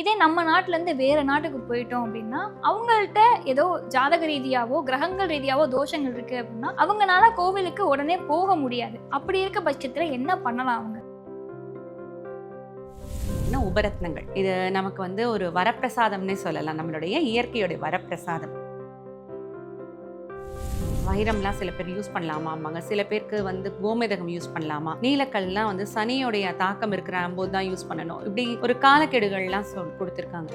இதே நம்ம நாட்டிலேருந்து வேறு நாட்டுக்கு போயிட்டோம் அப்படின்னா அவங்கள்ட்ட ஏதோ ஜாதக ரீதியாவோ கிரகங்கள் ரீதியாவோ தோஷங்கள் இருக்குது அப்படின்னா அவங்கனால கோவிலுக்கு உடனே போக முடியாது. அப்படி இருக்க பட்சத்தில் என்ன பண்ணலாம் அவங்க? என்ன உபரத்னங்கள்? இது நமக்கு வந்து ஒரு வரப்பிரசாதம்னே சொல்லலாம். நம்மளுடைய இயற்கையுடைய வரப்பிரசாதம். வைரம்லாம் சில பேர் யூஸ் பண்ணலாமாம்பாங்க. சில பேருக்கு வந்து கோமேதகம் யூஸ் பண்ணலாமா? நீலக்கல்லாம் வந்து சனியோடைய தாக்கம் இருக்கிற போது தான் யூஸ் பண்ணணும். இப்படி ஒரு காலக்கெடுகள்லாம் சொல் கொடுத்துருக்காங்க.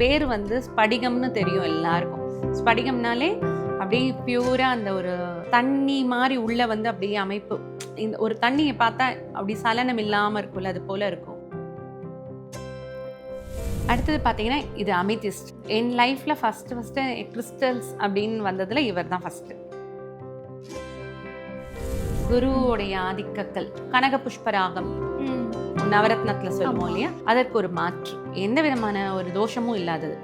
பேர் வந்து ஸ்படிகம்னு தெரியும் எல்லாருக்கும். ஸ்படிகம்னாலே அப்படியே பியூரா அந்த ஒரு தண்ணி மாதிரி உள்ள வந்து அப்படியே அமைப்பு. இந்த ஒரு தண்ணியை பார்த்தா அப்படி சலனம் இல்லாமல் இருக்கும்ல அது போல இருக்கும். அடுத்தது பார்த்தீங்கன்னா இது அமிதிஸ்ட் என் லைஃப்ல ஃபர்ஸ்ட் ஃபர்ஸ்ட் கிறிஸ்டல்ஸ் அப்படின்னு வந்ததுல இவர் தான் ஃபர்ஸ்ட் குருவுடைய ஆதிக்கக்கல் கனக புஷ்பராகம். நவரத்னத்துல சொல்லுவோம். இல்லையா? அதற்கு ஒரு மாற்று. எந்த விதமான ஒரு தோஷமும் இல்லாதது.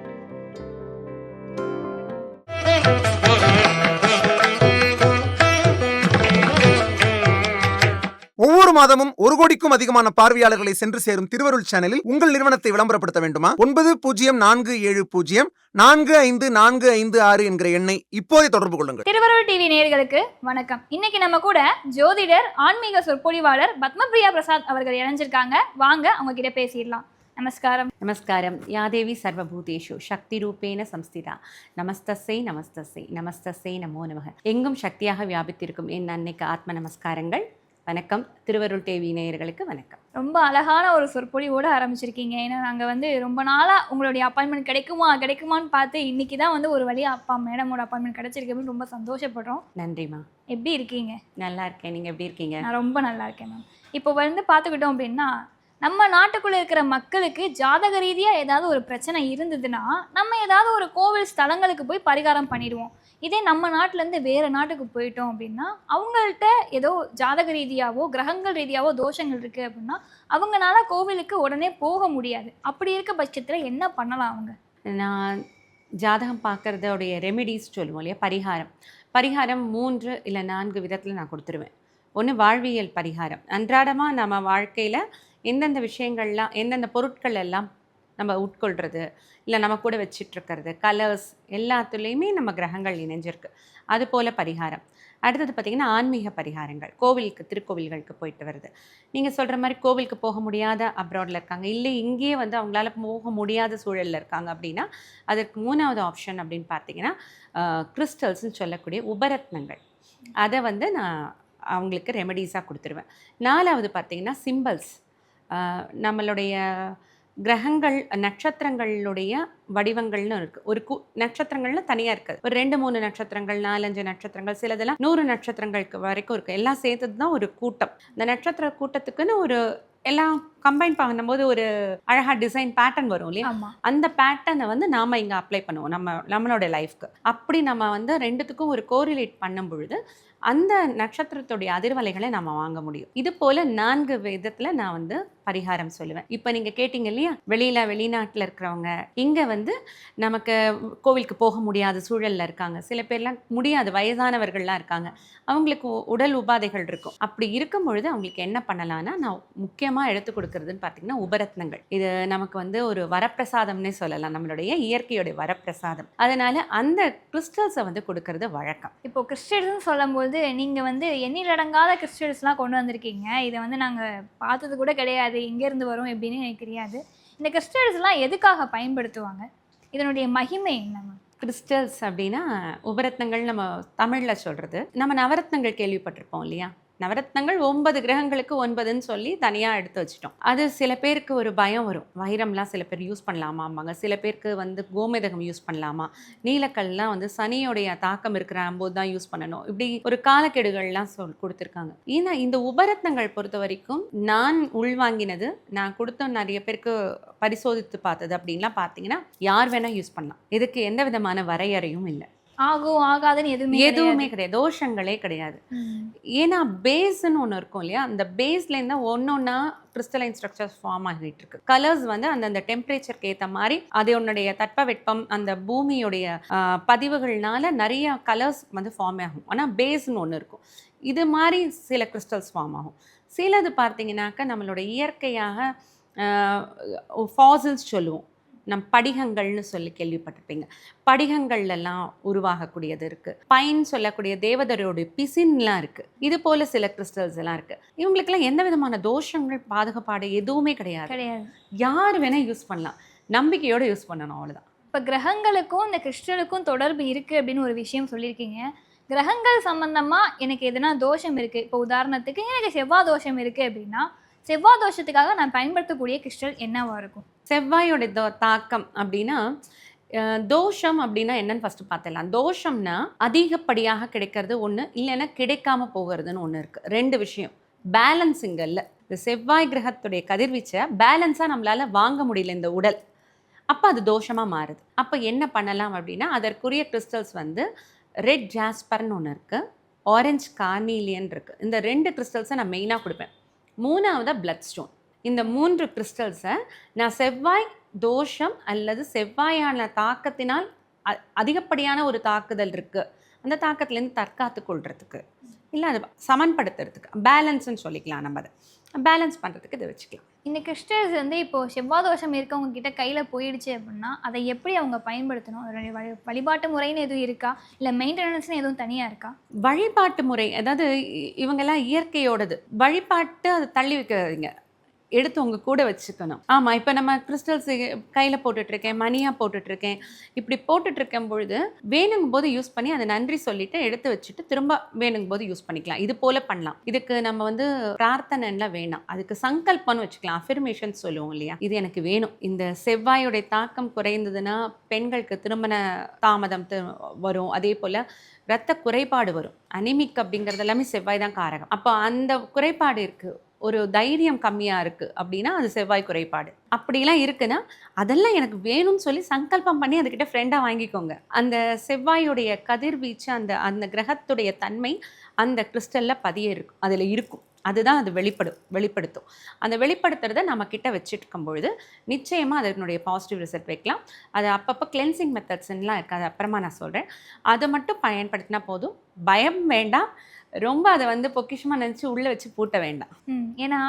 ஒவ்வொரு மாதமும் ஒரு கோடிக்கும் அதிகமான பார்வையாளர்களை சென்று சேரும் திருவருள் சேனலில் உங்கள் நிறுவனத்தை விளம்பரப்படுத்த வேண்டுமா? ஒன்பது பூஜ்ஜியம் நான்கு ஏழு பூஜ்ஜியம் நான்கு ஐந்து நான்கு ஐந்து ஆறு என்கிற எண்ணை இப்போதே தொடர்பு கொள்ளுங்கள். திருவருள் டிவி நேயர்களுக்கு வணக்கம். இன்னைக்கு நம்ம கூட ஜோதிடர் ஆன்மீக சொற்பொழிவாளர் பத்மபிரியா பிரசாத் அவர்கள் இணைஞ்சிருக்காங்க. வாங்க அவங்க கிட்ட பேசிடலாம். நமஸ்காரம். நமஸ்காரம். யாதேவி சர்வபூதேஷு சக்தி ரூபேன சம்ஸ்திதா. நமஸ்தஸ்ஸை நமஸ்தஸ்ஸை நமஸ்தஸ்ஸை நமோ நமக. எங்கும் சக்தியாக வியாபித்திருக்கும் என் அன்னைக்கு ஆத்ம நமஸ்காரங்கள். வணக்கம். திருவருள் தேவி நேயர்களுக்கு வணக்கம். ரொம்ப அழகான ஒரு சொற்பொழிவோடு ஆரம்பிச்சிருக்கீங்க. ஏன்னா நாங்கள் வந்து ரொம்ப நாளாக உங்களுடைய அப்பாயின்மெண்ட் கிடைக்குமா கிடைக்குமான்னு பார்த்து இன்னைக்கு தான் வந்து ஒரு வழியாக அப்பா மேடமோட அப்பாயின்மெண்ட் கிடைச்சிருக்கு அப்படின்னு ரொம்ப சந்தோஷப்படுறோம். நன்றிம்மா எப்படி இருக்கீங்க? நல்லா இருக்கேன். நீங்க எப்படி இருக்கீங்க? நான் ரொம்ப நல்லா இருக்கேன் மேம் இப்போ வந்து பார்த்துக்கிட்டோம் அப்படின்னா நம்ம நாட்டுக்குள்ளே இருக்கிற மக்களுக்கு ஜாதக ரீதியாக ஏதாவது ஒரு பிரச்சனை இருந்ததுன்னா நம்ம ஏதாவது ஒரு கோவில் ஸ்தலங்களுக்கு போய் பரிகாரம் பண்ணிடுவோம். இதே நம்ம நாட்டிலேருந்து வேறு நாட்டுக்கு போயிட்டோம் அப்படின்னா அவங்கள்ட்ட ஏதோ ஜாதக ரீதியாவோ கிரகங்கள் ரீதியாவோ தோஷங்கள் இருக்குது அப்படின்னா அவங்கனால கோவிலுக்கு உடனே போக முடியாது. அப்படி இருக்க பட்சத்தில் என்ன பண்ணலாம் அவங்க? நான் ஜாதகம் பார்க்கறதோடைய ரெமெடிஸ் சொல்லுவோம் இல்லையா? பரிகாரம். பரிகாரம் மூன்று இல்லை நான்கு விதத்தில் நான் கொடுத்துருவேன். ஒன்று வாழ்வியல் பரிகாரம். அன்றாடமாக நம்ம வாழ்க்கையில் எந்தெந்த விஷயங்கள்லாம் எந்தெந்த பொருட்கள் எல்லாம் நம்ம உட்கொள்கிறது இல்லை நம்ம கூட வச்சிட்ருக்கிறது கலர்ஸ் எல்லாத்துலேயுமே நம்ம கிரகங்கள் இணைஞ்சிருக்கு. அது போல் பரிகாரம். அடுத்தது பார்த்திங்கன்னா ஆன்மீக பரிகாரங்கள். கோவிலுக்கு திருக்கோவில்களுக்கு போயிட்டு வருது. நீங்கள் சொல்கிற மாதிரி கோவிலுக்கு போக முடியாத அப்ராடில் இருக்காங்க. இல்லை இங்கேயே வந்து அவங்களால போக முடியாத சூழலில் இருக்காங்க அப்படின்னா அதற்கு மூணாவது ஆப்ஷன் அப்படின்னு பார்த்தீங்கன்னா கிறிஸ்டல்ஸ்னு சொல்லக்கூடிய உபரத்னங்கள். அதை வந்து நான் அவங்களுக்கு ரெமடிஸாக கொடுத்துருவேன். நாலாவது பார்த்திங்கன்னா சிம்பிள்ஸ் நம்மளுடைய கிரகங்கள் நட்சத்திரங்களுடைய வடிவங்கள்னு இருக்குது ஒரு கு நட்சத்திரங்கள்னு தனியாக இருக்குது. ஒரு ரெண்டு மூணு நட்சத்திரங்கள் நாலஞ்சு நட்சத்திரங்கள் சிலதெல்லாம் நூறு நட்சத்திரங்களுக்கு வரைக்கும் இருக்குது எல்லாம் சேர்த்தது தான் ஒரு கூட்டம். இந்த நட்சத்திர கூட்டத்துக்குன்னு ஒரு எல்லாம் கம்பைன் பண்ணும்போது ஒரு அழகாக டிசைன் பேட்டர்ன் வரும் இல்லையா? அந்த பேட்டர்னை வந்து நாம இங்கே அப்ளை பண்ணுவோம் நம்ம நம்மளோட லைஃப்க்கு அப்படி நம்ம வந்து ரெண்டுத்துக்கும் ஒரு கோரிலேட் பண்ணும் பொழுது அந்த நட்சத்திரத்துடைய அதிர்வலைகளை நம்ம வாங்க முடியும். இது போல நான்கு விதத்தில் நான் வந்து பரிகாரம் சொல்லுவேன். இப்போ நீங்கள் கேட்டிங்க இல்லையா? வெளியில் வெளிநாட்டில் இருக்கிறவங்க இங்கே வந்து நமக்கு கோவிலுக்கு போக முடியாத சூழலில் இருக்காங்க. சில பேர்லாம் முடியாது வயதானவர்கள்லாம் இருக்காங்க. அவங்களுக்கு உ- உடல் உபாதைகள் இருக்கும். அப்படி இருக்கும் பொழுது அவங்களுக்கு என்ன பண்ணலான்னா நான் முக்கியமாக எடுத்து கொடுக்கறதுன்னு பார்த்தீங்கன்னா உபரத்னங்கள். இது நமக்கு வந்து ஒரு வரப்பிரசாதம்னே சொல்லலாம். நம்மளுடைய இயற்கையோட வரப்பிரசாதம். அதனால அந்த கிறிஸ்டல்ஸை வந்து கொடுக்கறது வழக்கம். இப்போ கிறிஸ்டியன்ஸ்னு சொல்லும்போது நீங்கள் வந்து எண்ணிலடங்காத கிறிஸ்டியன்ஸ்லாம் கொண்டு வந்திருக்கீங்க. இதை வந்து நாங்கள் பார்த்தது கூட கிடையாது. எங்கேருந்து வரும் எப்படின்னு எனக்கு தெரியாது. இந்த கிறிஸ்டியன்ஸ்லாம் எதுக்காக பயன்படுத்துவாங்க? இதனுடைய மகிமை என்ன கிறிஸ்டல்ஸ் அப்படின்னா உபரத்னங்கள் நம்ம தமிழில் சொல்கிறது நம்ம நவரத்னங்கள் கேள்விப்பட்டிருப்போம் இல்லையா? நவரத்னங்கள் ஒன்பது கிரகங்களுக்கு ஒன்பதுன்னு சொல்லி தனியாக எடுத்து வச்சிட்டோம். அது சில பேருக்கு ஒரு பயம் வரும். வைரம்லாம் சில பேர் யூஸ் பண்ணலாமாம்பாங்க சில பேருக்கு வந்து கோமேதகம் யூஸ் பண்ணலாமா? நீலக்கல்லாம் வந்து சனியோடைய தாக்கம் இருக்கிற போது தான் யூஸ் பண்ணணும். இப்படி ஒரு காலக்கெடுகள்லாம் சொல் கொடுத்துருக்காங்க. ஏன்னா இந்த உபரத்னங்கள் பொறுத்த வரைக்கும் நான் உள்வாங்கினது நான் கொடுத்த நிறைய பேருக்கு பரிசோதித்து பார்த்தது அப்படின்லாம் பார்த்தீங்கன்னா யார் வேணால் யூஸ் பண்ணலாம். இதுக்கு எந்த விதமான வரையறையும் இல்லை. ஆகும் ஆகாதுன்னு எதுவுமே எதுவுமே கிடையாது. தோஷங்களே கிடையாது. ஏன்னா பேஸ்ன்னு ஒன்று இருக்கும் இல்லையா? அந்த பேஸ்லேருந்து ஒன்று ஒன்றா கிறிஸ்டலைன் ஸ்ட்ரக்சர்ஸ் ஃபார்ம் ஆகிட்டு இருக்கு. கலர்ஸ் வந்து அந்தந்த டெம்பரேச்சருக்கு ஏற்ற மாதிரி அதனுடைய தட்பவெப்பம் அந்த பூமியுடைய பதிவுகள்னால நிறைய கலர்ஸ் வந்து ஃபார்ம் ஆகும். ஆனால் பேஸ்ன்னு ஒன்று இருக்கும். இது மாதிரி சில கிறிஸ்டல்ஸ் ஃபார்ம் ஆகும். சிலது பார்த்தீங்கன்னாக்கா நம்மளோட இயற்கையாக ஃபாசில்ஸ் சொல்லுவோம். நம் படிகங்கள்னு சொல்லி கேள்விப்பட்டிருப்பீங்க. படிகங்கள்லாம் உருவாகக்கூடியது இருக்குது பைன் சொல்லக்கூடிய தேவதரோட பிசின்லாம் இருக்குது இது போல் சில கிறிஸ்டல்ஸ் எல்லாம் இருக்குது இவங்களுக்கெல்லாம் எந்த விதமான தோஷங்கள் பாதுகாப்பாடு எதுவுமே கிடையாது. கிடையாது. யார் வேணால் யூஸ் பண்ணலாம். நம்பிக்கையோடு யூஸ் பண்ணணும் அவ்வளோதான் இப்போ கிரகங்களுக்கும் இந்த கிறிஸ்டலுக்கும் தொடர்பு இருக்குது அப்படின்னு ஒரு விஷயம் சொல்லியிருக்கீங்க. கிரகங்கள் சம்பந்தமாக எனக்கு எதனா தோஷம் இருக்குது இப்போ உதாரணத்துக்கு எனக்கு செவ்வாய் தோஷம் இருக்குது அப்படின்னா செவ்வாய் தோஷத்துக்காக நான் பயன்படுத்தக்கூடிய கிறிஸ்டல் என்னவா இருக்கும்? செவ்வாயோட தோ தாக்கம் அப்படின்னா தோஷம் அப்படின்னா என்னன்னு ஃபஸ்ட்டு பார்த்துடலாம். தோஷம்னா அதிகப்படியாக கிடைக்கிறது ஒன்று இல்லைன்னா கிடைக்காம போகிறதுன்னு ஒன்று இருக்குது ரெண்டு விஷயம். பேலன்ஸிங் இல்லை. இந்த செவ்வாய் கிரகத்துடைய கதிர்வீச்சை பேலன்ஸாக நம்மளால வாங்க முடியல இந்த உடல். அப்போ அது தோஷமாக மாறுது. அப்போ என்ன பண்ணலாம் அப்படின்னா அதற்குரிய கிறிஸ்டல்ஸ் வந்து ரெட் ஜாஸ்பர்னு ஒன்று இருக்குது ஆரஞ்சு கார்னீலியன் இருக்குது இந்த ரெண்டு கிறிஸ்டல்ஸை நான் மெயினாக கொடுப்பேன். மூணாவதாக பிளட் ஸ்டோன் இந்த மூன்று கிறிஸ்டல்ஸை நான் செவ்வாய் தோஷம் அல்லது செவ்வாயான தாக்கத்தினால் அதிகப்படியான ஒரு தாக்குதல் இருக்குது அந்த தாக்கத்துலேருந்து தற்காத்து கொள்றதுக்கு. இல்லை அதை சமன்படுத்துறதுக்கு. பேலன்ஸ்னு சொல்லிக்கலாம் நம்ம அதை. பேலன்ஸ் பண்ணுறதுக்கு இதை வச்சுக்கலாம். இந்த கிறிஸ்டல்ஸ் வந்து இப்போ செவ்வாய் தோஷம் இருக்கவங்க கிட்ட கையில் போயிடுச்சு அப்படின்னா அதை எப்படி அவங்க பயன்படுத்தணும்? அதனுடைய வழி வழிபாட்டு முறைன்னு எதுவும் இருக்கா? இல்லை மெயின்டெனன்ஸ்னு எதுவும் தனியாக இருக்கா? வழிபாட்டு முறை அதாவது இவங்கெல்லாம் இயற்கையோடது. வழிபாட்டு அதை தள்ளி வைக்காதீங்க. எடுத்து உங்கள் கூட வச்சுக்கணும். ஆமாம் இப்போ நம்ம கிறிஸ்டல்ஸ் கையில் போட்டுட்ருக்கேன் மணியாக போட்டுட்ருக்கேன் இப்படி போட்டுட்ருக்கும் பொழுது வேணுங்கும் போது யூஸ் பண்ணி அதை நன்றி சொல்லிட்டு எடுத்து வச்சுட்டு திரும்ப வேணுங்கும் போது யூஸ் பண்ணிக்கலாம். இது போல் பண்ணலாம். இதுக்கு நம்ம வந்து பிரார்த்தனைலாம் வேணாம். அதுக்கு சங்கல்பம்னு வச்சுக்கலாம். அஃபர்மேஷன் சொல்லுவோம் இல்லையா? இது எனக்கு வேணும். இந்த செவ்வாயுடைய தாக்கம் குறைந்ததுன்னா பெண்களுக்கு திருமண தாமதம் வரும். அதே போல் ரத்த குறைபாடு வரும். அனிமிக் அப்படிங்கிறது எல்லாமே செவ்வாய் தான் காரகம். அப்போ அந்த குறைபாடு இருக்குது ஒரு தைரியம் கம்மியாக இருக்குது அப்படின்னா அது செவ்வாய் குறைபாடு. அப்படிலாம் இருக்குன்னா அதெல்லாம் எனக்கு வேணும்னு சொல்லி சங்கல்பம் பண்ணி அதுக்கிட்ட ஃப்ரெண்டாக வாங்கிக்கோங்க. அந்த செவ்வாயுடைய கதிர்வீச்சு அந்த அந்த கிரகத்துடைய தன்மை அந்த கிறிஸ்டலில் பதிய இருக்கும் அதில் இருக்கும். அதுதான் அது வெளிப்படும் வெளிப்படுத்தும். அந்த வெளிப்படுத்துறத நம்ம கிட்ட வச்சுட்டு பொழுது நிச்சயமாக அதனுடைய பாசிட்டிவ் ரிசல்ட் வைக்கலாம். அது அப்பப்போ கிளென்சிங் மெத்தட்ஸ்லாம் இருக்குது அது அப்புறமா நான் சொல்கிறேன் அதை மட்டும் பயன்படுத்தினா போதும். பயம் வேண்டாம். ரொம்ப அதை வந்து பொக்கிஷமாக நினச்சி உள்ளே வச்சு பூட்ட வேண்டாம். ஏன்னா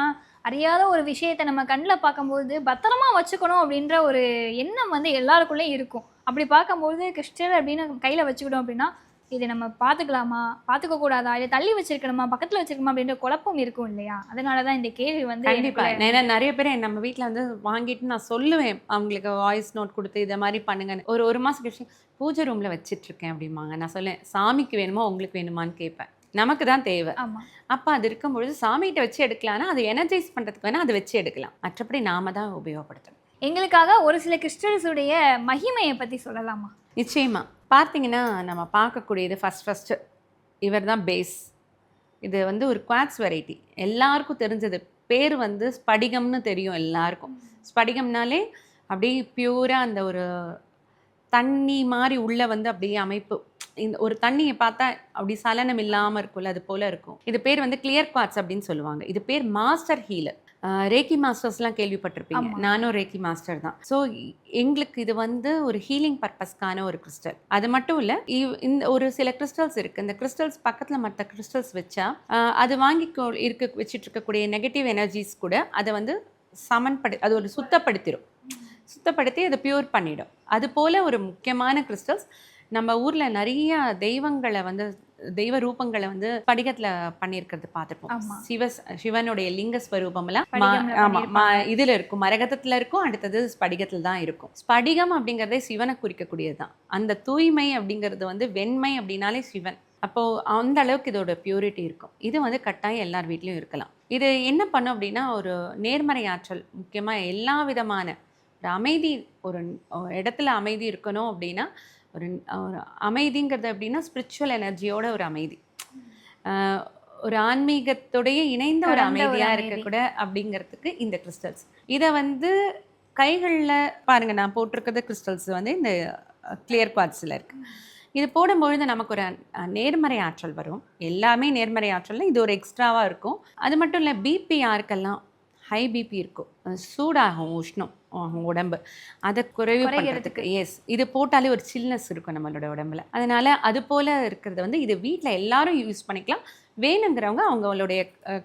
அறியாத ஒரு விஷயத்தை நம்ம கண்ணில் பார்க்கும்போது பத்திரமா வச்சுக்கணும் அப்படின்ற ஒரு எண்ணம் வந்து எல்லாருக்குள்ளேயும் இருக்கும். அப்படி பார்க்கும்போது கிறிஸ்டல் அப்படின்னு கையில் வச்சுக்கிட்டோம் அப்படின்னா இது நம்ம பார்த்துக்கலாமா? பார்த்துக்க கூடாதா? இல்லை தள்ளி வச்சிருக்கணுமா? பக்கத்தில் வச்சிருக்கணுமா? அப்படின்ற குழப்பம் இருக்கும் இல்லையா? அதனால தான் இந்த கேள்வி வந்து கண்டிப்பாக ஏன்னா நிறைய பேர் நம்ம வீட்டில் வந்து வாங்கிட்டு நான் சொல்லுவேன். அவங்களுக்கு வாய்ஸ் நோட் கொடுத்து இதை மாதிரி பண்ணுங்கன்னு. ஒரு ஒரு மாதம் கழிச்சு பூஜை ரூமில் வச்சிட்ருக்கேன் அப்படிம்பாங்க. நான் சொல்லேன் சாமிக்கு வேணுமா? உங்களுக்கு வேணுமான்னு கேட்பேன். நமக்கு தான் தேவை அப்போ அது இருக்கும் பொழுது சாமிகிட்ட வச்சு எடுக்கலாம்னா அதை எனர்ஜைஸ் பண்ணுறதுக்கு வேணால் அதை வச்சு எடுக்கலாம். மற்றபடி நாம தான் உபயோகப்படுத்தணும். எங்களுக்காக ஒரு சில கிறிஸ்டல்ஸுடைய மகிமையை பற்றி சொல்லலாமா? நிச்சயமாக பார்த்தீங்கன்னா நம்ம பார்க்கக்கூடியது ஃபஸ்ட் ஃபஸ்ட்டு இவர் தான் பேஸ் இது வந்து ஒரு குவாட்ஸ் வெரைட்டி எல்லாருக்கும் தெரிஞ்சது. பேர் வந்து ஸ்படிகம்னு தெரியும் எல்லாருக்கும். ஸ்படிகம்னாலே அப்படியே பியூராக அந்த ஒரு தண்ணி மாதிரி உள்ள வந்து அப்படியே அமைப்பு. இந்த ஒரு தண்ணியை பார்த்தா அப்படி சலனம் இல்லாமல் இருக்கும்ல அது போல இருக்கும். இது பேர் வந்து கிளியர் குவாட்ஸ் அப்படின்னு சொல்லுவாங்க. இது பேர் மாஸ்டர் ஹீலர் ரேக்கி மாஸ்டர்ஸ்லாம் கேள்விப்பட்டிருப்பீங்க. நானும் ரேக்கி மாஸ்டர் தான். ஸோ எங்களுக்கு இது வந்து ஒரு ஹீலிங் பர்பஸ்க்கான ஒரு கிறிஸ்டல் அது மட்டும் இல்லை இந்த ஒரு சில கிறிஸ்டல்ஸ் இருக்குது இந்த கிறிஸ்டல்ஸ் பக்கத்தில் மற்ற கிறிஸ்டல்ஸ் வச்சா அது வாங்கி இருக்க வச்சுட்டு இருக்கக்கூடிய நெகட்டிவ் எனர்ஜிஸ் கூட அதை வந்து சமன்படு அது ஒரு சுத்தப்படுத்திடும் சுத்தப்படுத்தி அதை பியூர் பண்ணிடும். அது போல ஒரு முக்கியமான கிறிஸ்டல்ஸ் நம்ம ஊரில் நிறைய தெய்வங்களை வந்து தெய்வ ரூபங்களை வந்து படிகத்தில் பண்ணியிருக்கிறது பார்த்துருப்போம். சிவ சிவனுடைய லிங்க ஸ்வரூபம்லாம் மா- படிகம்ல ஆமா மா- பண்ணியிருப்பாங்க. இதுல இருக்கும். மரகதத்துல இருக்கும் அடுத்தது ஸ்படிகத்தில் தான் இருக்கும். ஸ்படிகம் அப்படிங்கிறதே சிவனை குறிக்கக்கூடியது தான். அந்த தூய்மை அப்படிங்கிறது வந்து வெண்மை அப்படின்னாலே சிவன். அப்போ அந்த அளவுக்கு இதோட பியூரிட்டி இருக்கும். இது வந்து கட்டாயம் எல்லார் வீட்லயும் இருக்கலாம். இது என்ன பண்ணும் அப்படின்னா ஒரு நேர்மறை ஆற்றல் முக்கியமா எல்லா விதமான ஒரு அமைதி ஒரு இடத்துல அமைதி இருக்கணும் அப்படின்னா ஒரு அமைதிங்கிறது அப்படின்னா ஸ்பிரிச்சுவல் எனர்ஜியோட ஒரு அமைதி. ஒரு ஆன்மீகத்துடைய இணைந்த ஒரு கலந்த ஒரு அமைதியா அமைதி. இருக்கக்கூட அப்படிங்கிறதுக்கு இந்த கிறிஸ்டல்ஸ் இதை வந்து கைகளில் பாருங்க நான் போட்டிருக்கிறது கிறிஸ்டல்ஸ் வந்து இந்த கிளியர் குவாட்ஸில் இருக்கு. இது போடும்பொழுது நமக்கு ஒரு நேர்மறை ஆற்றல் வரும். எல்லாமே நேர்மறை ஆற்றல்ல இது ஒரு எக்ஸ்ட்ராவாக இருக்கும். அது மட்டும் இல்லை பிபி யாருக்கெல்லாம் ஹை பிபி இருக்கும். சூடாகும் உஷ்ணம் உடம்பு. அதை குறைவு. பண்ணுறதுக்கு எஸ் இது போட்டாலே ஒரு சில்னஸ் இருக்கும் நம்மளோட உடம்புல. அதனால அது போல இருக்கிறத வந்து இது வீட்டில் எல்லாரும் யூஸ் பண்ணிக்கலாம். வேணுங்கிறவங்க அவங்களுடைய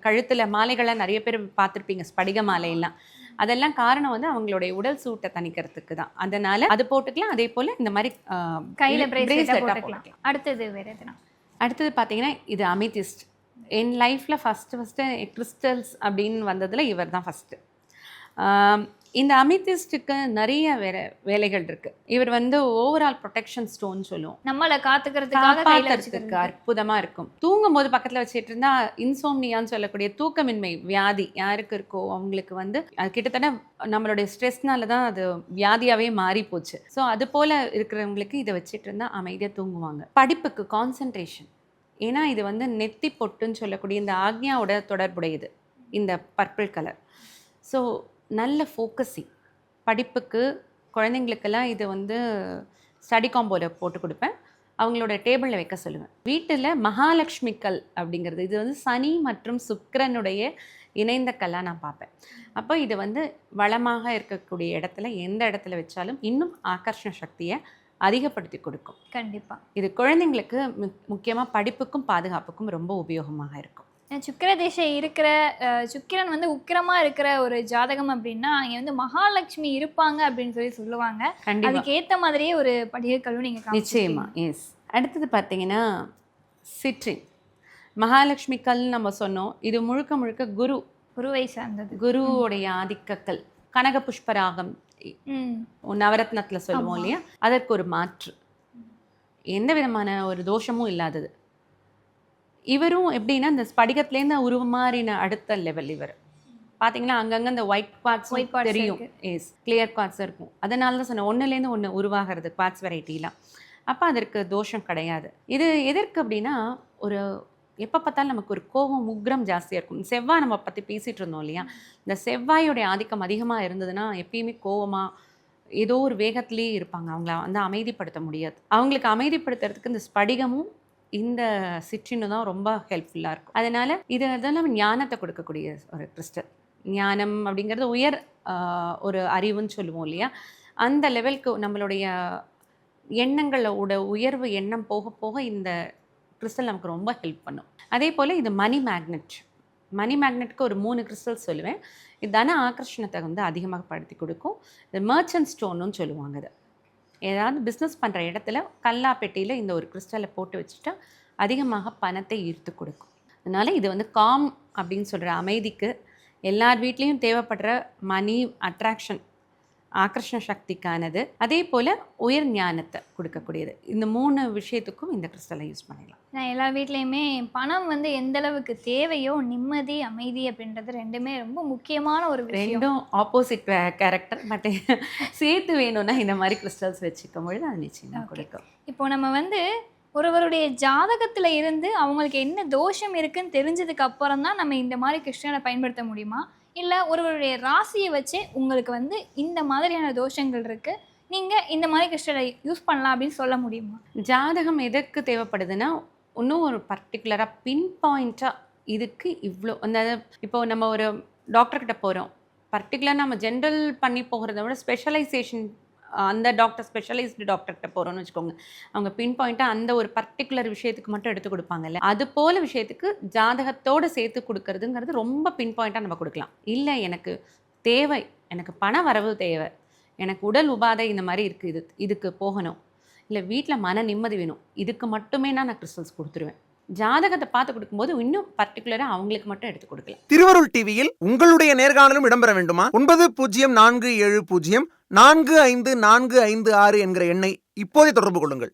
கழுத்துல மாலைகளை நிறைய பேர் பார்த்துருப்பீங்க ஸ்படிக மாலையெல்லாம். அதெல்லாம் காரணம் வந்து அவங்களுடைய உடல் சூட்டை தணிக்கிறதுக்கு தான். அதனால அது போட்டுக்கலாம். அதே போல இந்த மாதிரி கையில அடுத்தது வேற எதுனா? அடுத்தது பார்த்தீங்கன்னா இது அமிதிஸ்ட் என் லைஃப்பில் ஃபஸ்ட்டு ஃபஸ்ட்டு கிறிஸ்டல்ஸ் அப்படின்னு வந்ததில் இவர் தான் ஃபஸ்ட்டு இந்த அமிதிஸ்டுக்கு நிறைய வேற வேலைகள் இருக்குது இவர் வந்து ஓவரால் ப்ரொடெக்ஷன் ஸ்டோன் சொல்லுவோம். நம்மள காத்துக்கிறதுக்காக வச்சுக்கிறது. அற்புதமா இருக்கும். தூங்கும் போது பக்கத்துல வச்சுட்டு இருந்தா இன்சோம்னியான்னு சொல்லக்கூடிய தூக்கமின்மை வியாதி யாருக்கு இருக்கோ அவங்களுக்கு வந்து அது கிட்டத்தட்ட நம்மளுடைய ஸ்ட்ரெஸ்னால தான் அது வியாதியாவே மாறி போச்சு. ஸோ அது போல இருக்கிறவங்களுக்கு இதை வச்சுட்டு இருந்தா அமைதியா தூங்குவாங்க. படிப்புக்கு கான்சென்ட்ரேஷன் ஏன்னா இது வந்து நெத்தி பொட்டுன்னு சொல்லக்கூடிய இந்த ஆக்ஞாவோட தொடர்புடையது இந்த பர்பிள் கலர் ஸோ நல்ல ஃபோக்கஸிங் படிப்புக்கு குழந்தைங்களுக்கெல்லாம் இது வந்து ஸ்டடி காம்போவில் போட்டு கொடுப்பேன். அவங்களோட டேபிளில் வைக்க சொல்லுவேன். வீட்டில் மகாலட்சுமிக்கல் அப்படிங்கிறது இது வந்து சனி மற்றும் சுக்கரனுடைய இணைந்த கல்லாக நான் பார்ப்பேன். அப்போ இது வந்து வளமாக இருக்கக்கூடிய இடத்துல எந்த இடத்துல வச்சாலும் இன்னும் ஆகர்ஷண சக்தியை அதிகப்படுத்தி கொடுக்கும். கண்டிப்பா. இது குழந்தைங்களுக்கு முக்கியமாக படிப்புக்கும் பாதுகாப்புக்கும் ரொம்ப உபயோகமாக இருக்கும். சுக்கிர திசை இருக்கிற சுக்கிரன் வந்து உக்கிரமா இருக்கிற ஒரு ஜாதகம் அப்படின்னா அங்க வந்து மகாலட்சுமி இருப்பாங்க அப்படின்னு சொல்லி சொல்லுவாங்க. கண்டிப்பாக அதுக்கு ஏத்த மாதிரியே ஒரு படிகை கல்வி நீங்க நிச்சயமா. எஸ் அடுத்தது பார்த்தீங்கன்னா சிட்ரின் மகாலட்சுமி கல் நம்ம சொன்னோம். இது முழுக்க முழுக்க குரு. குருவை சார்ந்தது. குருவுடைய ஆதிக்கக்கல். கனக புஷ்பராகம் நவரத்னத்தில் சொல்லுவோம். இல்லையா? அதற்கு ஒரு மாற்று. எந்த விதமான ஒரு தோஷமும் இல்லாதது. இவரும் எப்படின்னா இந்த ஸ்படிகத்துலேருந்து உருமாறின அடுத்த லெவல் இவர். பார்த்தீங்கன்னா அங்கங்கே இந்த ஒயிட் White குவாட்ஸ் parts தெரியும் எஸ் கிளியர் குவாட்ஸ் இருக்கும். அதனால தான் சொன்னேன் ஒன்றுலேருந்து ஒன்று உருவாகிறது குவாட்ஸ் வெரைட்டிலாம் அப்போ அதற்கு தோஷம் கிடையாது. இது எதற்கு அப்படின்னா ஒரு எப்போ பார்த்தாலும் நமக்கு ஒரு கோபம் உக்ரம் ஜாஸ்தியாக இருக்கும். செவ்வாய் நம்ம பற்றி பேசிகிட்டு இருந்தோம் இல்லையா? இந்த செவ்வாயோடைய ஆதிக்கம் அதிகமாக இருந்ததுன்னா எப்பயுமே கோவமாக ஏதோ ஒரு வேகத்திலேயே இருப்பாங்க. அவங்கள வந்து அமைதிப்படுத்த முடியாது. அவங்களுக்கு அமைதிப்படுத்துறதுக்கு இந்த ஸ்படிகமும் இந்த சிற்றினும் தான் ரொம்ப ஹெல்ப்ஃபுல்லாக இருக்கும். அதனால் இது இதெல்லாம் ஞானத்தை கொடுக்கக்கூடிய ஒரு கிறிஸ்டல் ஞானம் அப்படிங்கிறது உயர் ஒரு அறிவுன்னு சொல்லுவோம் இல்லையா? அந்த லெவலுக்கு நம்மளுடைய எண்ணங்களோட உயர்வு எண்ணம் போக போக இந்த கிறிஸ்டல் நமக்கு ரொம்ப ஹெல்ப் பண்ணும். அதே போல் இது மணி மேக்னெட் மணி மேக்னெட்டுக்கு ஒரு மூணு கிறிஸ்டல் சொல்லுவேன். இது தன ஆகர்ஷணத்தை வந்து அதிகமாக படுத்தி கொடுக்கும். இது மர்ச்சன்ட் ஸ்டோன்னு சொல்லுவாங்க அது ஏதாவது பிஸ்னஸ் பண்ணுற இடத்துல கல்லா பெட்டியில் இந்த ஒரு கிறிஸ்டலை போட்டு வச்சுட்டா அதிகமாக பணத்தை ஈர்த்து கொடுக்கும். அதனால் இது வந்து காம் அப்படின்னு சொல்கிற அமைதிக்கு எல்லார் வீட்லேயும் தேவைப்படுற மணி அட்ராக்ஷன் ஆகர்ஷண சக்திக்கானது அதே போல் உயர் ஞானத்தை கொடுக்கக்கூடியது. இந்த மூணு விஷயத்துக்கும் இந்த கிறிஸ்டலை யூஸ் பண்ணிடலாம். நான் எல்லா வீட்லேயுமே பணம் வந்து எந்த அளவுக்கு தேவையோ நிம்மதி அமைதி அப்படின்றது ரெண்டுமே ரொம்ப முக்கியமான ஒரு விஷயம். ரெண்டும் ஆப்போசிட் கேரக்டர் பட் சேர்த்து வேணும்னா இந்த மாதிரி கிறிஸ்டல்ஸ் வச்சுக்கும் பொழுது அது நிச்சயமாக. கொடுக்கும். இப்போ நம்ம வந்து ஒருவருடைய ஜாதகத்துல இருந்து அவங்களுக்கு என்ன தோஷம் இருக்குன்னு தெரிஞ்சதுக்கு அப்புறம் தான் நம்ம இந்த மாதிரி கிருஷ்ணனை பயன்படுத்த முடியுமா? இல்லை ஒருவருடைய ராசியை வச்சு உங்களுக்கு வந்து இந்த மாதிரியான தோஷங்கள் இருக்குது நீங்கள் இந்த மாதிரி கிருஷ்ணரை யூஸ் பண்ணலாம் அப்படின்னு சொல்ல முடியுமா? ஜாதகம் எதற்கு தேவைப்படுதுன்னா இன்னும் ஒரு பர்டிகுலராக பின் பாயிண்ட்டாக இதுக்கு இவ்வளோ அந்த இப்போ நம்ம ஒரு டாக்டர்கிட்ட போகிறோம் பர்டிகுலர் நம்ம ஜென்ரல் பண்ணி போகிறத விட ஸ்பெஷலைசேஷன் அந்த டாக்டர் ஸ்பெஷலைஸ்டு டாக்டர்கிட்ட போகிறோம்னு வச்சுக்கோங்க. அவங்க பின் பாயிண்ட்டாக அந்த ஒரு பர்டிகுலர் விஷயத்துக்கு மட்டும் எடுத்து கொடுப்பாங்கல்ல. அது போல விஷயத்துக்கு ஜாதகத்தோடு சேர்த்து கொடுக்கறதுங்கிறது ரொம்ப பின் பாயிண்ட்டாக நம்ம கொடுக்கலாம். இல்லை எனக்கு தேவை எனக்கு பண வரவு தேவை எனக்கு உடல் உபாதை இந்த மாதிரி இருக்குது இது இதுக்கு போகணும். இல்லை வீட்டில் மன நிம்மதி வேணும் இதுக்கு மட்டுமே நான் நான் கிறிஸ்டல்ஸ் கொடுத்துருவேன். ஜாதகத்தை பார்த்து கொடுக்கும்போது இன்னும் பர்டிகுலராக அவங்களுக்கு மட்டும் எடுத்து கொடுக்கலாம் திருவருள் டிவியில் உங்களுடைய நேர்காணலும் இடம்பெற வேண்டுமா? ஒன்பது பூஜ்ஜியம் நான்கு ஏழு பூஜ்ஜியம் நான்கு ஐந்து நான்கு ஐந்து ஆறு என்கிற எண்ணை இப்போதே தொடர்பு கொள்ளுங்கள்.